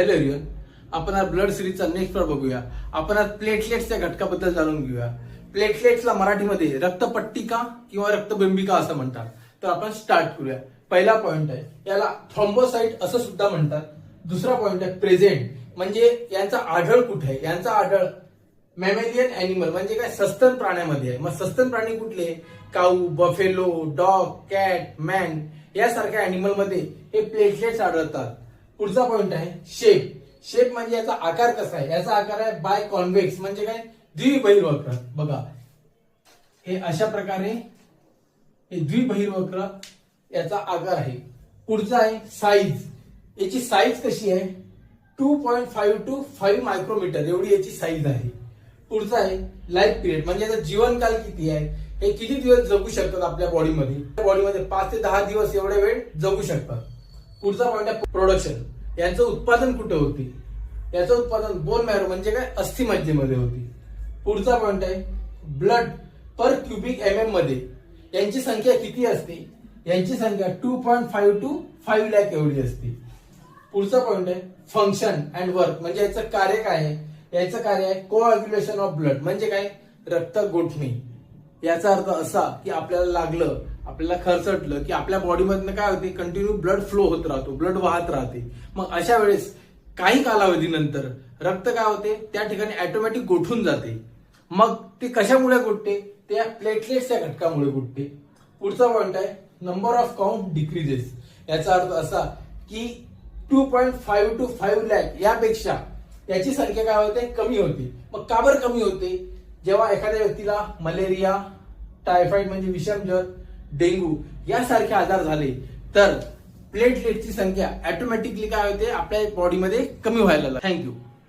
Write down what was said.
Hello Ariane आपण आज blood सिरीजचा next part बघूया. आपण आज प्लेटलेट्सच्या घटकाबद्दल जाणून घेऊया. प्लेटलेट्सला मराठीमध्ये रक्तपट्टिका किंवा रक्तबिंबिका असं म्हणतात? तर आपण स्टार्ट करूया. पहिला पॉइंट आहे याला थ्रॉम्बोसाइट असं सुद्धा म्हणतात. दुसरा पॉइंट आहे प्रेझेंट म्हणजे यांचा आढळ कुठे आहे? यांचा आढळ मॅमेलियन अॅनिमल म्हणजे काय? सस्तन प्राण्यामध्ये आहे. मग सस्तन प्राणी कुठले? Cow buffalo dog cat man यासारख्या अॅनिमलमध्ये हे प्लेटलेट्स आढळतात. पुढचा पॉइंट आहे शेप शेप म्हणजे याचा आकार कसा आहे? याचा आकार आहे बाय कॉन्व्हेक्स म्हणजे काय? द्विबहिर्वक्र. बघा. हे अशा प्रकारे हे द्विबहिर्वक्र याचा आकार आहे. पुढचा आहे साईज याची साईज कशी आहे? Two point five two five micrometre एवढी याची साईज आहे. पुढचा आहे लाईफ पिरियड म्हणजे याचा जीवनकाल किती आहे? हे किती दिवस जगू शकतात आपल्या बॉडीमध्ये बॉडीमध्ये पाच ते दहा दिवस एवढे वेळ जगू शकतात. पुढचा पॉईंट आहे प्रोडक्शन यांचं उत्पादन कुठे होती? याचं उत्पादन बोन मॅरो म्हणजे काय? अस्थिमज्जेमध्ये होती. पुढचा पॉईंट आहे ब्लड पर क्युबिक एम एममध्ये. यांची संख्या किती असते? यांची संख्या two point five two five lakh एवढी असते. पुढचा पॉईंट आहे फंक्शन अँड वर्क म्हणजे याचं कार्य काय आहे? याचं कार्य आहे कोअग्युलेशन ऑफ ब्लड म्हणजे काय? रक्त गोठणे. याचा अर्थ असा की आपल्याला लागलं आपल्याला खरचटलं की आपल्या बॉडीमधनं काय होते कंटिन्यू ब्लड फ्लो होत राहतो ब्लड वाहत राहते. मग अशा वेळेस काही कालावधीनंतर रक्त काय होते त्या ठिकाणी ऑटोमॅटिक गोठून जाते. मग ते कशामुळे गुटते त्या प्लेटलेट्सच्या घटकामुळे गुटते पुढचा पॉइंट आहे नंबर ऑफ काउंट डिक्रीजेस याचा अर्थ असा की two point five two five lakh यापेक्षा याची संख्या काय होते? कमी होते. मग का बरं कमी होते? जेव्हा एखाद्या व्यक्तीला मलेरिया टायफॉइड म्हणजे विषमजर डेंग्यू यासारखे आजार झाले तर प्लेटलेटची संख्या ऑटोमॅटिकली काय होते? आपल्या बॉडीमध्ये कमी व्हायला थँक्यू